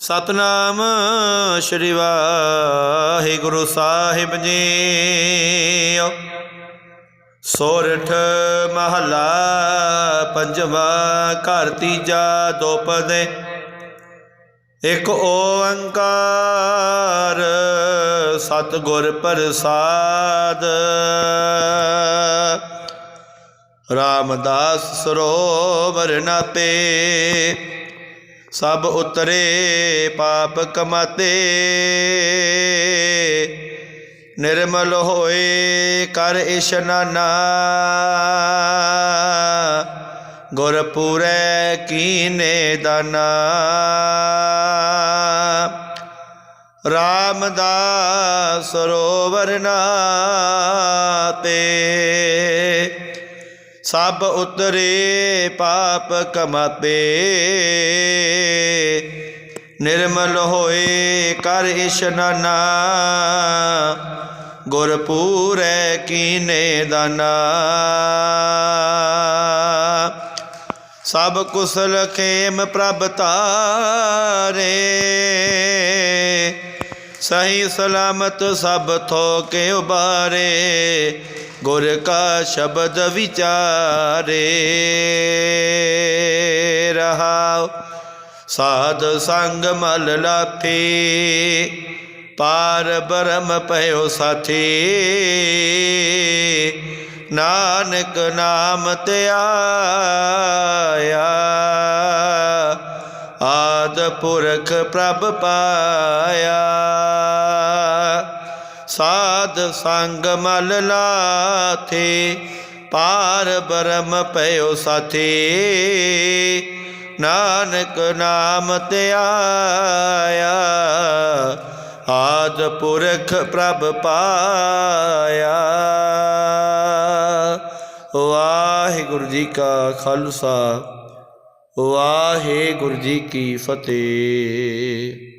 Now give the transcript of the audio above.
ਸਤਨਾਮ ਸ਼੍ਰੀ ਵਾਹਿਗੁਰੂ ਸਾਹਿਬ ਜੀ ਸੋਰਠ ਮਹਲਾ ਪੰਜਵਾ ਘਰ ਤੀਜਾ ਦੋਪਦੇ। ਇਕ ਓੰਕਾਰ ਸਤਿਗੁਰ ਪ੍ਰਸਾਦ। ਰਾਮਦਾਸ ਸਰੋਵਰ ਨਾਪੇ। ਸਭ ਉਤਰੇ ਪਾਪ ਕਮਾਤੇ। ਨਿਰਮਲ ਹੋਏ ਕਰ ਇਸ਼ਨਾਨਾ ਗੁਰ ਪੂਰੈ ਕੀਨੇ ਦਾਨਾ। ਰਾਮਦਾਸ ਸਰੋਵਰ ਨਾਤੇ। ਸਭ ਉਤਰੇ ਪਾਪ ਕਮਾਪੇ ਨਿਰਮਲ ਹੋਏ ਕਰ ਇਸ਼ਨਾਨਾ ਗੁਰ ਪੂਰੈ ਕੀਨੇ ਦਾਨਾ। ਸਭ ਕੁਸਲ ਖੇਮ ਪ੍ਰਭ ਤਾਰੇ। ਸਹੀ ਸਲਾਮਤ ਸਭ ਥੋਕੇ ਉਬਾਰੇ। ਗੁਰ ਕਾ ਸ਼ਬਦ ਵਿਚਾਰੇ ਰਹਾਉ। ਸਾਧ ਸੰਗ ਮਲ ਲਾਥੀ ਪਾਰ ਬਰਮ ਪਇਓ ਸਾਥੀ। ਨਾਨਕ ਨਾਮ ਤੇ ਆਦ ਪੁਰਖ ਪ੍ਰਭ ਪਾਇਆ। ਸਾਧ ਸੰਗ ਮਲ ਲਾਥੇ, ਪਾਰ ਬਰਮ ਪਇਓ ਸਾਥੀ। ਨਾਨਕ ਨਾਮ ਤੇ ਆਇਆ, ਆਦ ਪੁਰਖ ਪ੍ਰਭ ਪਾਇਆ। ਵਾਹਿਗੁਰੂ ਜੀ ਕਾ ਖਾਲਸਾ, ਵਾਹਿਗੁਰੂ ਜੀ ਕੀ ਫਤਿਹ।